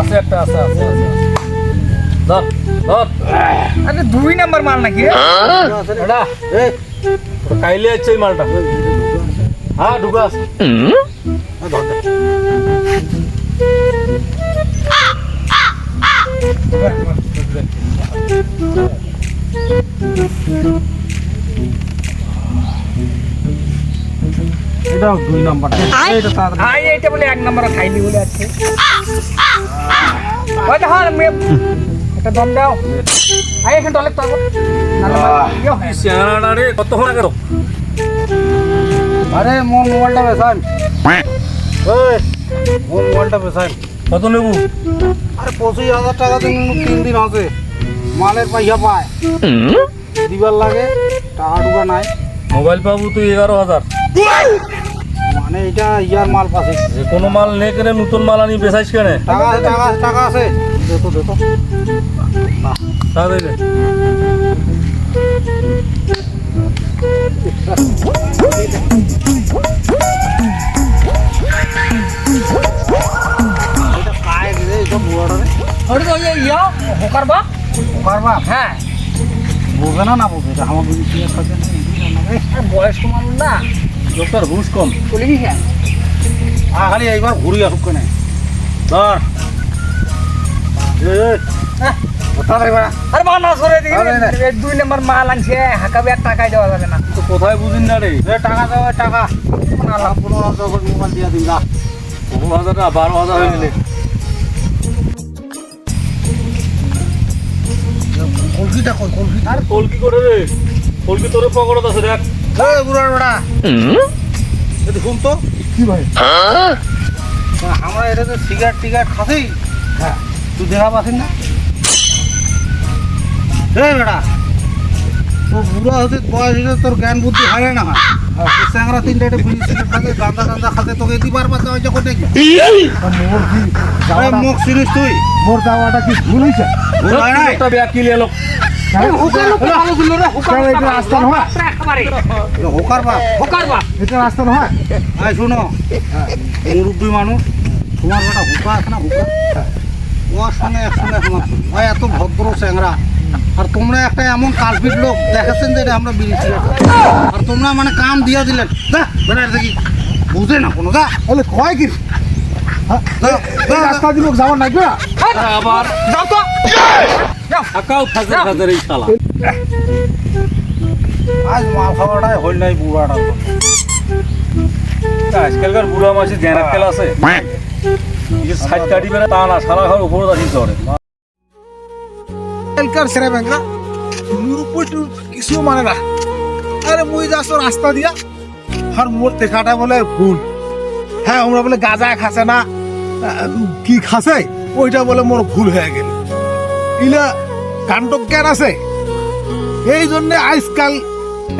আছে একটা আছে আছে আছে। ধর ধর। আরে দুই নাম্বার মাল নাকি? এটা কাইলে আছে এই মালটা। হ্যাঁ ঢুকাস এটা দুই নাম্বারটা। এইটা তাড়াতাড়ি। আই এইটা বলে এক নাম্বার খাইলি বলে আছে। ওই দেখো মেয়ে একটা দম দাও। আই এখানে টয়লেট তো ইয়ে হয় চেহারাটা রে কতক্ষণ আগে রো আরে মোর মোবাইলটা বেসান। ওই মোর মোবাইলটা বেসান। কত নেবু? আরে পঁচিশ হাজার টাকা দিন তিন দিন আছে। মালের পয়সা পায়। দিবার লাগে টাকা টুকা নাই। মোবাইল পাবো তুই এগারো হাজার। মানে এটা ইয়ার মাল পাশে। যে কোনো মাল নে কেনে নতুন মাল আনি বেচাইস কেনে? টাকা আছে টাকা আছে টাকা আছে। দেখো দেখো রে এটা ওটা তো ইয়ে ইয়ে হোকার বাপ। পারবা হ্যাঁ। বোঝে না না বোঝে। আমার বুঝি কি না। না লোকটার হুশ কম চলে গেছে খালি এইবার ঘুরি আসুক কেনে। ধর। হ্যাঁ। না। দুই নাম্বার মাল আনছে হাকাবে এক টাকায় দেওয়া যাবে না। তো কোথায় বুঝিন না রে। টাকা দাও টাকা। পনেরো হাজার করে মোবাইল দিয়ে দিন যা। পনেরো হাজার না বারো হাজার হয়ে গেলে। কলকিটা কল কলকি আর কলকি করে রে? তোর পকড়ত আছে দেখ। বেড়া এটা শুন তো কি ভাই? আমরা এটা তো সিগারেট টিগারেট খাসি হ্যাঁ। তুই দেখা না? বেড়া তো বুড়া হতে বয়স হলে তোর জ্ঞান বুদ্ধি হয় না। হয়। স্যাংরা তিনটা একটা বিড়ি সিগারেট খাতে তোকে দিবার হয়েছে কি মোর কি মুখ চিনিস তুই? মোর দাওয়াটা কি ভুল হয়েছে? ভুল হয় নাই? একটা ব্যাগ কিনে এলো মুরব্বী মানুষ তোমার একটা হুকা আছে না হুকা? ওর সঙ্গে একসঙ্গে ওই এত ভদ্র স্যাংরা আর তোমরা একটা এমন কালপিট লোক দেখেছেন যে এটা আমরা বিড়ি আর তোমরা মানে কাম দিয়া দিলেন। বেড়া দেখি। বুঝে না কোনো তাহলে কয় কি? হ্যাঁ। রাস্তা দিব যাওয়ার নাই না আবার। যাও তো। যাও। থাকাও ফাজে এই শালা। আজ মাল খাওয়াটাই হইল নাই বুড়াটা আজকালকার বুড়া মাসি জ্ঞানের তেল আছে। সাইড কাটিবে না তা না সারা ঘর উপরে দাঁড়ি ধরে এলকার সেরা ব্যাংকা নিরুপর কিছু মানে না। আরে মুই যাস রাস্তা দিয়া আর মোর দেখাটা বলে ভুল। হ্যাঁ আমরা বলে গাঁজা খাসে না। কি খাসে ওইটা বলে মোর ভুল হয়ে গেল। ইলা কাণ্ড কেন আছে? এই জন্য আজকাল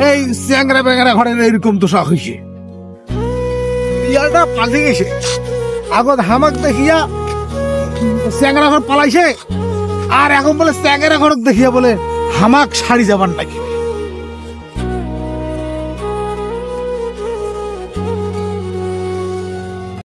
এই চ্যাংরা ব্যাংরা ঘরের এইরকম তো শখ হয়েছে ইয়াটা পাল্টে গেছে। আগত হামাক দেখিয়া চ্যাংরা ঘর পালাইছে। আর এখন বলে চ্যাংরা ঘর দেখিয়া বলে হামাক শাড়ি যাবার নাকি?